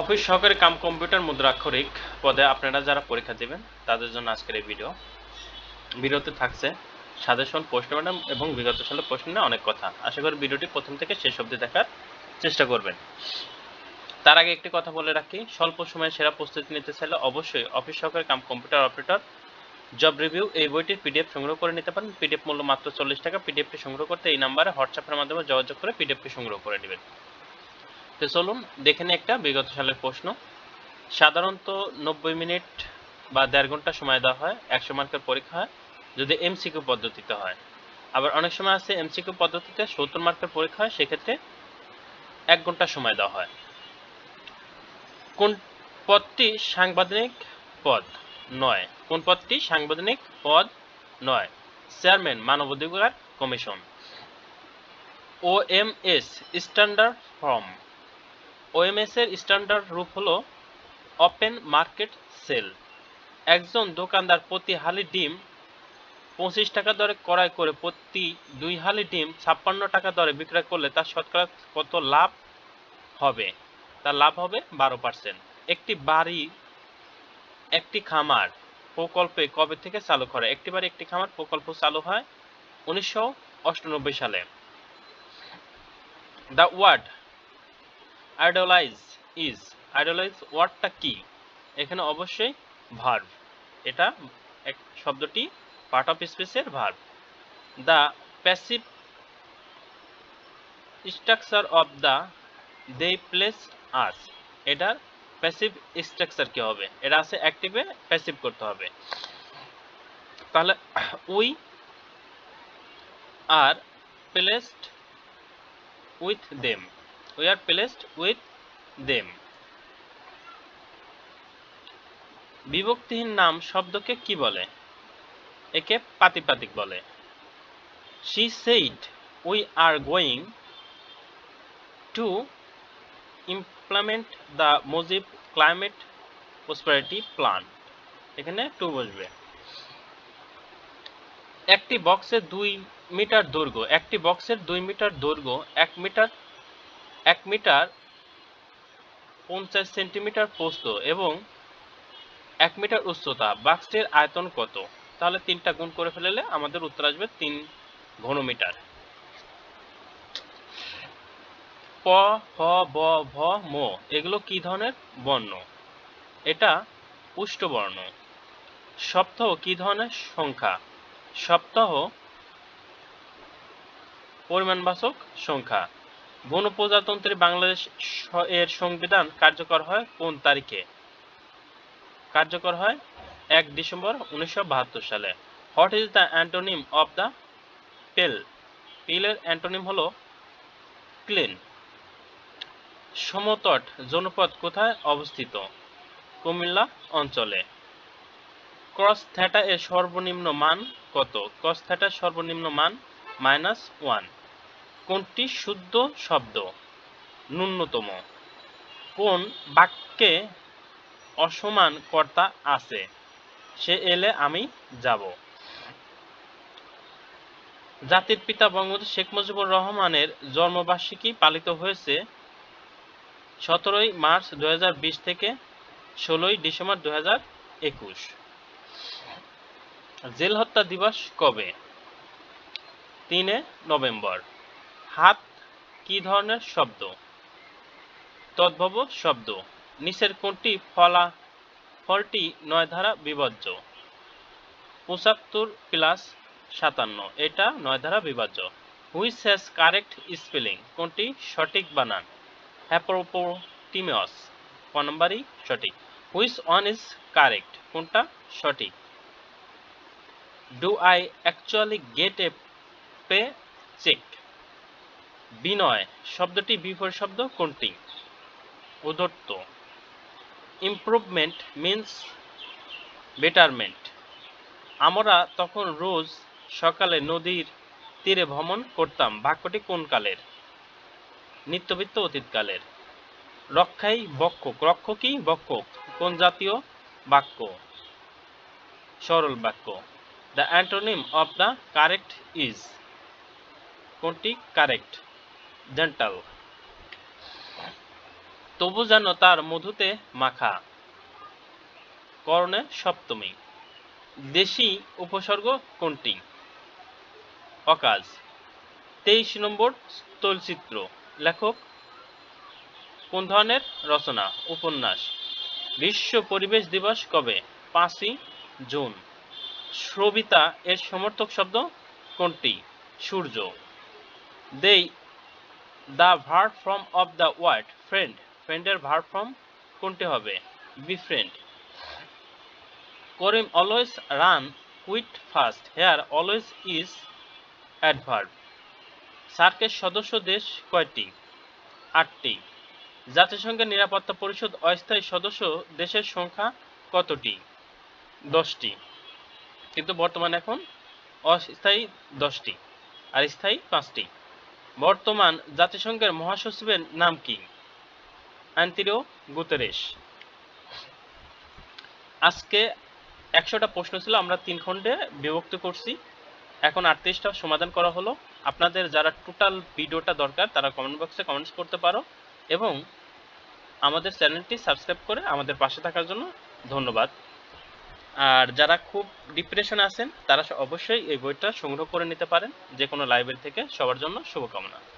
Office সহকারী cum computer মুদ্রাক্ষরিক পদে আপনারা যারা পরীক্ষা দেবেন, তাদের জন্য আজকের এই ভিডিও ভিডিওতে থাকছে। সাজেশন, প্রশ্ন ম্যাডাম, এবং বিগত সালের প্রশ্ন নিয়ে অনেক কথা। আশা করি ভিডিওটি প্রথম থেকে শেষ অবধি দেখার চেষ্টা করবেন। তার আগে একটি কথা বলে রাখি, স্বল্প সময়ে সেরা প্রস্তুতি নিতে চাইলে অবশ্যই অফিস সহকারী cum computer operator job review এই বইটির পিডিএফ সংগ্রহ করে নিতে পারেন। পিডিএফ মূল্য মাত্র চল্লিশ টাকা। পিডিএফটি সংগ্রহ করতে এই নাম্বারে হোয়াটসঅ্যাপের মাধ্যমে যোগাযোগ করে পিডিএফটি সংগ্রহ করে নেবেন। তো চলুন দেখে নিই একটা বিগত সালের প্রশ্ন। সাধারণত নব্বই মিনিট বা দেড় ঘণ্টা সময় দেওয়া হয়, একশো মার্কের পরীক্ষা হয়, যদি এমসিকিউ পদ্ধতিতে হয়। আবার অনেক সময় আছে এমসিকিউ পদ্ধতিতে সত্তর মার্কের পরীক্ষা হয়, সেক্ষেত্রে এক ঘণ্টা সময় দেওয়া হয়। কোন পদটি সাংবিধানিক পদ? নয়। কোন পদটি সাংবিধানিক পদ? নয়। চেয়ারম্যান, মানবাধিকার commission. O M S, standard form. OMS এর স্ট্যান্ডার্ড রূপ হলো ওপেন মার্কেট সেল একজন দোকানদার প্রতি হালি ডিম পঁচিশ টাকা দরে ক্রয় করে, প্রতি দুই হালি ডিম ছাপ্পান্ন টাকা দরে বিক্রয় করলে তার শতকরা কত লাভ হবে? তার লাভ হবে বারো পার্সেন্ট একটি বাড়ি, একটি খামার প্রকল্পে কবে থেকে চালু করে? একটি বাড়ি, একটি খামার প্রকল্প চালু হয় উনিশশো অষ্টানব্বই সালে। The word idolise is idolise ওয়ার্ডটা কি? এখানে অবশ্যই ভার্ব এটা এক শব্দটি পার্ট অফ স্পেসের verb the passive structure of the they place us এটার প্যাসিভ স্ট্রাকচার কি হবে? এটা আছে অ্যাক্টিভে প্যাসিভ করতে হবে। তাহলে we are placed with them we are placed with them বিভক্তিহীন নাম শব্দকে কি বলে? একে পাতিপাতিক বলে। She said we are going to implement the Mujib climate prosperity plan এখানে টু বসবে। একটি বক্সের দুই মিটার দৈর্ঘ্য, একটি বক্সের দুই মিটার দৈর্ঘ্য, এক মিটার এক মিটার পঞ্চাশ সেন্টিমিটার প্রস্থ এবং এক মিটার উচ্চতা বাক্সটির আয়তন কত? তাহলে তিনটা গুণ করে ফেললে আমাদের উত্তর আসবে তিন ঘনমিটার। প ফ ব, ভ, ম, এগুলো কি ধরনের? বর্ণ। এটা পুষ্টবর্ণ সপ্তাহ কি ধরনের? সংখ্যা। সপ্তাহ পরিমাণবাচক সংখ্যা। গণপ্রজাতন্ত্রী বাংলাদেশ এর সংবিধান কার্যকর হয় কোন তারিখে? কার্যকর হয় এক ডিসেম্বর উনিশশো বাহাত্তর সালে। What is the antonym of the pale? পিলের antonym হলো ক্লিন। সমতট জনপদ কোথায় অবস্থিত? কুমিল্লা অঞ্চলে। ক্রস থ্যাটা এর সর্বনিম্ন মান কত? ক্রস থ্যাটার সর্বনিম্ন মান মাইনাস ওয়ান কোনটি শুদ্ধ শব্দ? ন্যূনতম। কোন বাক্যে অসমান কর্তা আছে? সে এলে আমি যাব। জাতির পিতা বঙ্গবন্ধু শেখ মুজিবুর রহমানের জন্মবার্ষিকী পালিত হয়েছে সতেরোই মার্চ দুই হাজার বিশ থেকে ষোলোই ডিসেম্বর দু জেল হত্যা দিবস কবে? তিনে নভেম্বর। হাত কি ধরনের শব্দ? তদ্ভব শব্দ। নিচের কোনটি ফলা, ফলটি নয় ধারা বিভাজ্য। পঁচাত্তর প্লাস সাতান্ন, এটা নয় ধারা বিভাজ্য। হুইচ হ্যাজ কারেক্ট স্পেলিং কোনটি সঠিক বানান হ্যাপ্রোপোটিমিয়াস ক নম্বরই সঠিক। হুইচ ওয়ান ইজ কারেক্ট কোনটা সঠিক? Do I actually get a pay check বিনয়, শব্দটি বিপরীত শব্দ কোনটি? উদত্ত ইমপ্রুভমেন্ট মিন্স বেটারমেন্ট আমরা তখন রোজ সকালে নদীর তীরে ভ্রমণ করতাম। বাক্যটি কোন কালের? নিত্যবিত্ত অতীতকালের রক্ষাই বক্ষক। রক্ষ কি? বক্ষক। কোন জাতীয়? বাক্য। সরল বাক্য। The antonym of the correct is কোনটি? কারেক্ট জেন্টাল তবু যেন তার মধুতে মাখা। করণে সপ্তমী। দেশি উপসর্গ কোনটি? অকাজ। তেইশ নম্বর স্থলচিত্র লেখক। কোন ধরনের রচনা? উপন্যাস। বিশ্ব পরিবেশ দিবস কবে? পাঁচই জুন। শ্রবিতা এর সমর্থক শব্দ কোনটি? সূর্য। দেই the verb form of the word friend ফ্রেন্ডের ভার্ব ফ্রম কোনটি হবে? Befriend Karim always run quite fast here always is adverb সার্কের সদস্য দেশ কয়টি? আটটি। জাতিসংঘের নিরাপত্তা পরিষদ অস্থায়ী সদস্য দেশের সংখ্যা কতটি? দশটি। কিন্তু বর্তমানে এখন অস্থায়ী দশটি আর স্থায়ী পাঁচটি। বর্তমান জাতিসংঘের মহাসচিবের নাম কি? অ্যান্তিরিও গুতেরেস আজকে একশোটা প্রশ্ন ছিল, আমরা তিন খণ্ডে বিভক্ত করছি। এখন আটত্রিশটা সমাধান করা হলো। আপনাদের যারা টোটাল ভিডিওটা দরকার, তারা কমেন্ট বক্সে কমেন্টস করতে পারো। এবং আমাদের চ্যানেলটি সাবস্ক্রাইব করে আমাদের পাশে থাকার জন্য ধন্যবাদ। আর যারা খুব ডিপ্রেশন আছেন, তারা অবশ্যই এই বইটা সংগ্রহ করে নিতে পারেন যে কোনো লাইব্রেরি থেকে সবার জন্য শুভকামনা।